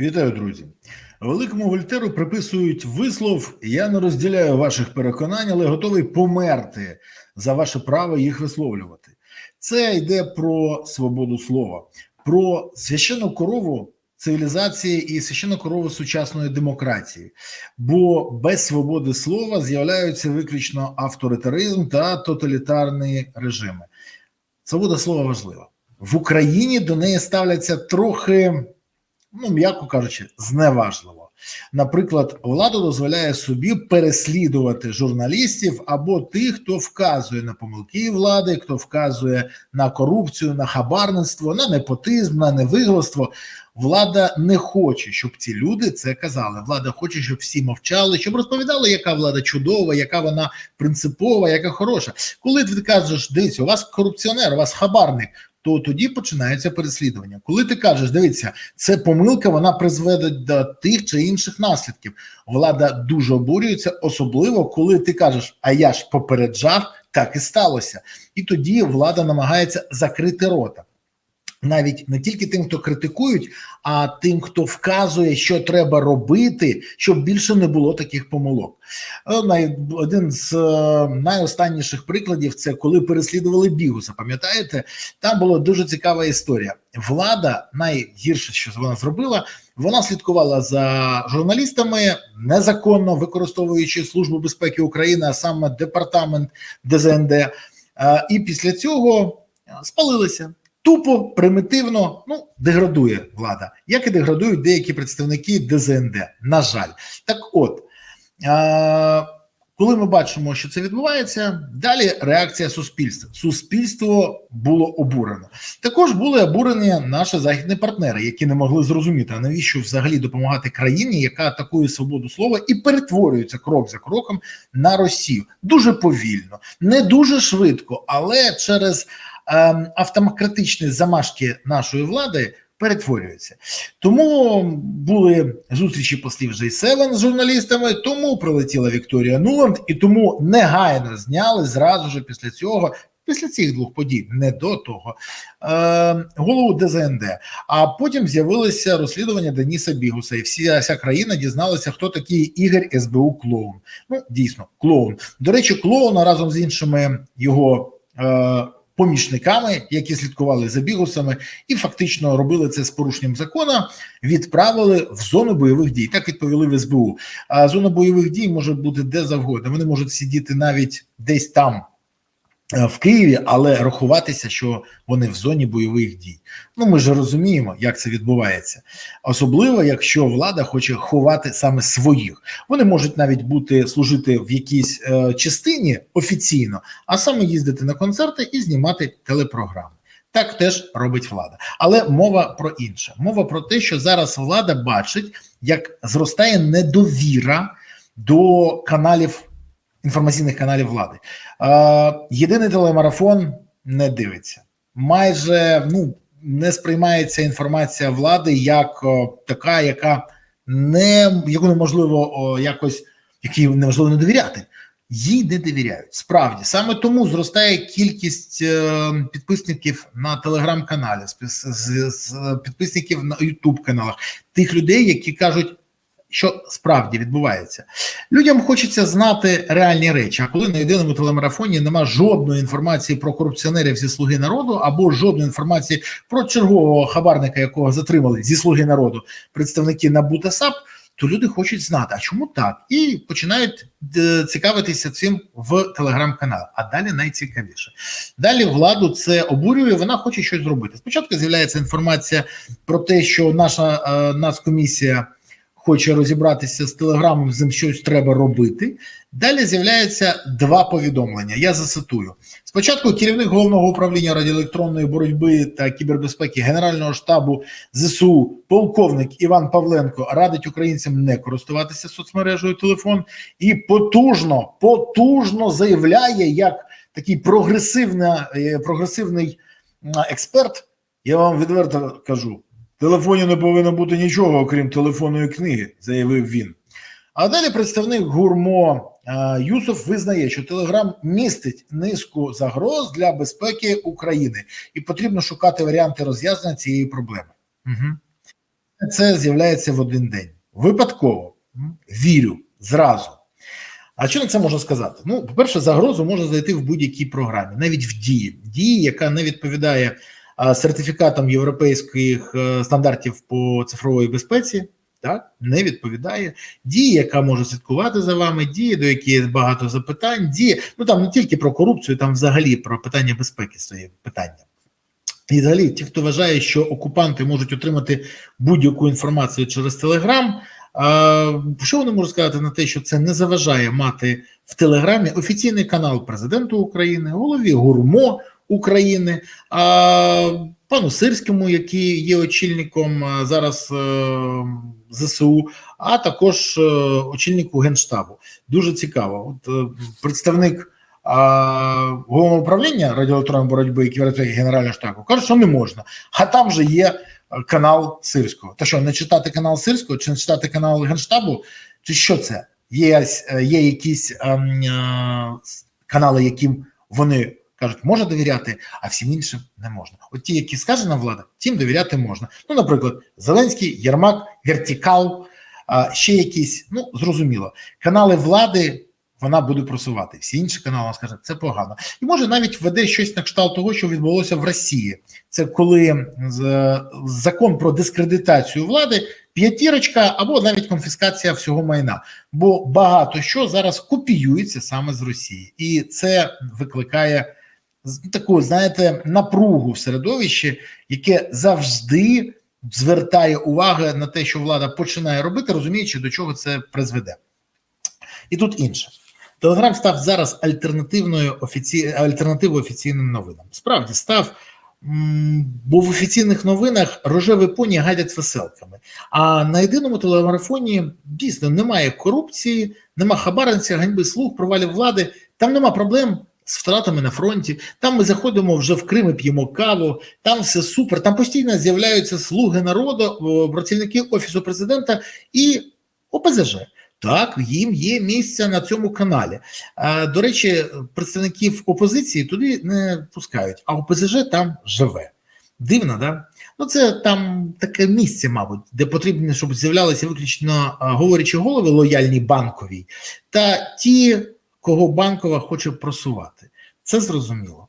Вітаю, друзі. Великому Вольтеру приписують вислов: я не розділяю ваших переконань, але готовий померти за ваше право їх висловлювати. Це йде про свободу слова, про священну корову цивілізації і священну корову сучасної демократії. Бо без свободи слова з'являються виключно авторитаризм та тоталітарні режими. Свобода слова важлива в Україні. До неї ставляться трохи ну м'яко кажучи, зневажливо. Наприклад, влада дозволяє собі переслідувати журналістів або тих, хто вказує на помилки влади, хто вказує на корупцію, на хабарництво, на непотизм, на невигластво. Влада не хоче, щоб ці люди це казали. Влада хоче, щоб всі мовчали, щоб розповідали, яка влада чудова, яка вона принципова, яка хороша. Коли ти кажеш, дивіться, у вас корупціонер, у вас хабарник то тоді починається переслідування. Коли ти кажеш, дивіться, це помилка, вона призведе до тих чи інших наслідків. Влада дуже обурюється, особливо коли ти кажеш, а я ж попереджав, так і сталося. І тоді влада намагається закрити рота. Навіть не тільки тим, хто критикують, а тим, хто вказує, що треба робити, щоб більше не було таких помилок. Е, один з е, найостанніших прикладів це коли переслідували Бігуса. Пам'ятаєте, там була дуже цікава історія. Влада найгірше, що вона зробила, вона слідкувала за журналістами незаконно використовуючи службу безпеки України, а саме департамент ДЗНД, е, і після цього спалилися тупо примітивно ну деградує влада, як і деградують деякі представники ДЗНД. На жаль, так от. А, коли ми бачимо, що це відбувається, далі реакція суспільства. Суспільство було обурено. Також були обурені наші західні партнери, які не могли зрозуміти, а навіщо взагалі допомагати країні, яка атакує свободу слова і перетворюється крок за кроком на Росію. Дуже повільно, не дуже швидко, але через Ем, автоматичні замашки нашої влади перетворюються. Тому були зустрічі послів G7 з журналістами, тому прилетіла Вікторія Нуланд, і тому негайно зняли зразу ж після цього. Після цих двох подій, не до того, е, голову ДЗНД. А потім з'явилося розслідування Деніса Бігуса, і вся вся країна дізналася, хто такий Ігор СБУ клоун. Ну, дійсно, клоун. До речі, клоуна разом з іншими його е, помічниками, які слідкували за бігусами, і фактично робили це з порушенням закону. Відправили в зону бойових дій. Так відповіли в СБУ. А зона бойових дій може бути де завгодно. Вони можуть сидіти навіть десь там. Е, в Києві, але рахуватися, що вони в зоні бойових дій. Ну ми ж розуміємо, як це відбувається, особливо якщо влада хоче ховати саме своїх. Вони можуть навіть бути служити в якійсь е, частині офіційно, а саме їздити на концерти і знімати телепрограми. Так теж робить влада, але мова про інше. Мова про те, що зараз влада бачить, як зростає недовіра до каналів інформаційних каналів влади. Єдиний телемарафон не дивиться. Майже ну не сприймається інформація влади як така, яка не яку неможливо якось якій неможливо не довіряти. Їй не довіряють. Справді саме тому зростає кількість е, підписників на телеграм-каналі, підписників на ютуб каналах, тих людей, які кажуть, що справді відбувається. Людям хочеться знати реальні речі. А коли на єдиному телемарафоні нема жодної інформації про корупціонерів зі слуги народу або жодної інформації про чергового хабарника, якого затримали зі слуги народу представники НАБУ та САП, то люди хочуть знати, а чому так, і починають е, цікавитися цим в телеграм-каналах. А далі найцікавіше. Далі владу це обурює. Вона хоче щось зробити. Спочатку з'являється інформація про те, що наша е, нацкомісія хоче розібратися з телеграмом, з ним щось треба робити. Далі з'являється два повідомлення. Я зацитую спочатку. Керівник головного управління радіоелектронної боротьби та кібербезпеки Генерального штабу зсу, полковник Іван Павленко радить українцям не користуватися соцмережею телефон і потужно, потужно заявляє, як такий е, прогресивний експерт. Я вам відверто кажу телефоні не повинно бути нічого, окрім телефонної книги, заявив він. А далі представник гурмо е, Юсов визнає, що Телеграм містить низку загроз для безпеки України, і потрібно шукати варіанти розв'язання цієї проблеми. Угу. це з'являється в один день. Випадково вірю зразу. А що на це можна сказати? Ну, по-перше, загрозу може зайти в будь-якій програмі, навіть в дії, дії, яка не відповідає сертифікатам європейських стандартів по цифрової безпеці. Так, не відповідає дії, яка може слідкувати за вами, дії, до якої є багато запитань, дії, ну там не тільки про корупцію, там взагалі про питання безпеки своє питання. І взагалі, ті, хто вважає, що окупанти можуть отримати будь-яку інформацію через Телеграм, що вони можуть сказати на те, що це не заважає мати в Телеграмі офіційний канал президенту України, голові гурмо України, пану Сирському, який є очільником зараз е, ЗСУ, а також е, очільнику Генштабу. Дуже цікаво. От е, представник головного управління радіоелектронної боротьби і кібернетики Генерального штабу каже, що не можна. А там же є канал Сирського. Та що не читати канал Сирського, чи не читати канал Генштабу, чи що це? Є є якісь ем, е, канали, яким вони кажуть, можна довіряти, а всім іншим не можна. От ті, які сказана влада, тим довіряти можна. Ну, наприклад, Зеленський, Єрмак, Вертикал, е, ще якісь, ну зрозуміло, канали влади вона буде просувати. Всі інші канали скаже, це погано, і може навіть веде щось на кшталт того, що відбулося в Росії. Це коли закон про дискредитацію влади, п'ятірочка або навіть конфіскація всього майна. Бо багато що зараз копіюється саме з Росії, і це викликає таку, знаєте, напругу в середовищі, яке завжди звертає увагу на те, що влада починає робити, розуміючи, до чого це призведе. І тут інше. Телеграм став зараз альтернативною офіці... альтернативою офіційним новинам. Справді став, бо в офіційних новинах рожеві поні гадять веселками. А на єдиному телемарафоні дійсно немає корупції, нема хабарниця, ганьби слуг, провалів влади. Там нема проблем. З втратами на фронті, там ми заходимо вже в Крим і п'ємо каву, там все супер. Там постійно з'являються слуги народу, працівники офісу президента і ОПЗЖ. Так, їм є місце на цьому каналі. До речі, представників опозиції туди не пускають, а ОПЗЖ там живе. Дивно, да? Ну, це там таке місце, мабуть, де потрібно, щоб з'являлися виключно говорячі голови лояльні банковій, та ті, кого банкова хоче просувати. Це зрозуміло.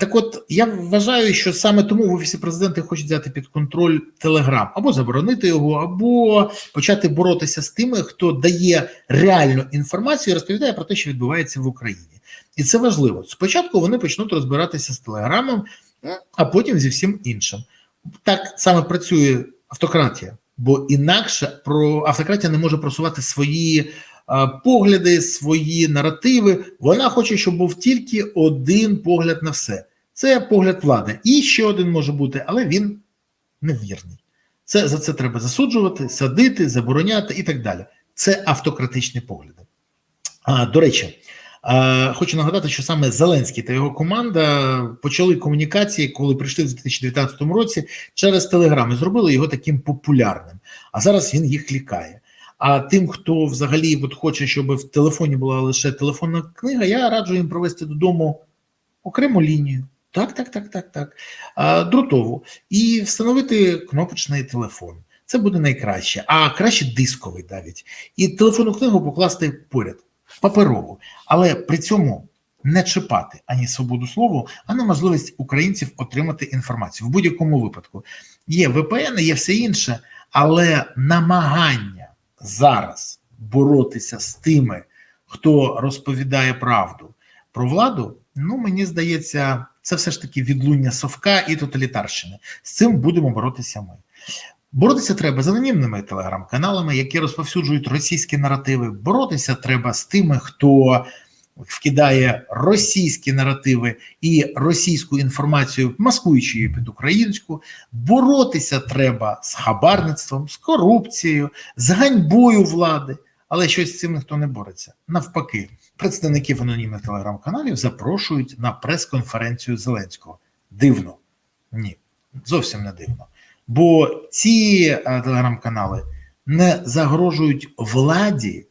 Так от я вважаю, що саме тому в офісі президента хочуть взяти під контроль Телеграм або заборонити його, або почати боротися з тими, хто дає реальну інформацію і розповідає про те, що відбувається в Україні, і це важливо. Спочатку вони почнуть розбиратися з телеграмом, а потім зі всім іншим. Так саме працює автократія, бо інакше про автократія не може просувати свої погляди, свої наративи. Вона хоче, щоб був тільки один погляд на все. Це погляд влади. І ще один може бути, але він невірний. Це за це треба засуджувати, садити, забороняти і так далі. Це автократичні погляди. А, До речі, а, хочу нагадати, що саме Зеленський та його команда почали комунікації, коли прийшли в 2019 році через телеграми, зробили його таким популярним. А зараз він їх лікає. А тим, хто взагалі от хоче, щоб в телефоні була лише телефонна книга, я раджу їм провести додому окрему лінію. Так, так, так, так, так. А. І встановити кнопочний телефон. Це буде найкраще, а краще дисковий навіть. І телефонну книгу покласти поряд, паперову. Але при цьому не чіпати ані свободу слова, ані можливість українців отримати інформацію. В будь-якому випадку є VPN, є все інше, але намагання зараз боротися з тими, хто розповідає правду про владу, ну мені здається, це все ж таки відлуння совка і тоталітарщини. З цим будемо боротися ми. Боротися треба з анонімними телеграм-каналами, які розповсюджують російські наративи. Боротися треба з тими, хто вкидає російські наративи і російську інформацію, маскуючи її під українську, боротися треба з хабарництвом, з корупцією, з ганьбою влади. Але щось з цим ніхто не бореться. Навпаки, представників анонімних телеграм-каналів запрошують на прес-конференцію Зеленського. Дивно, ні, зовсім не дивно. Бо ці е, телеграм-канали не загрожують владі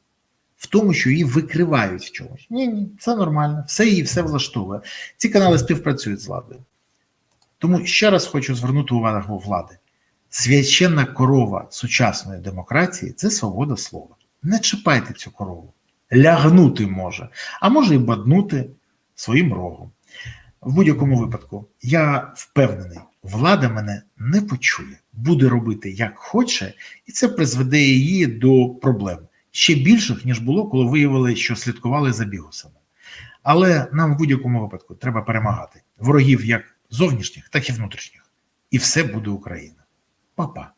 в тому, що її викривають в чомусь. Ні, ні, це нормально, все її все влаштовує. Ці канали співпрацюють з владою. Тому ще раз хочу звернути увагу влади. Священна корова сучасної демократії це свобода слова. Не чіпайте цю корову. Лягнути може, а може і баднути своїм рогом. В будь-якому випадку, я впевнений, влада мене не почує, буде робити як хоче, і це призведе її до проблем ще більших, ніж було, коли виявили, що слідкували за бігусами. Але нам в будь-якому випадку треба перемагати ворогів як зовнішніх, так і внутрішніх. І все буде Україна. Па-па.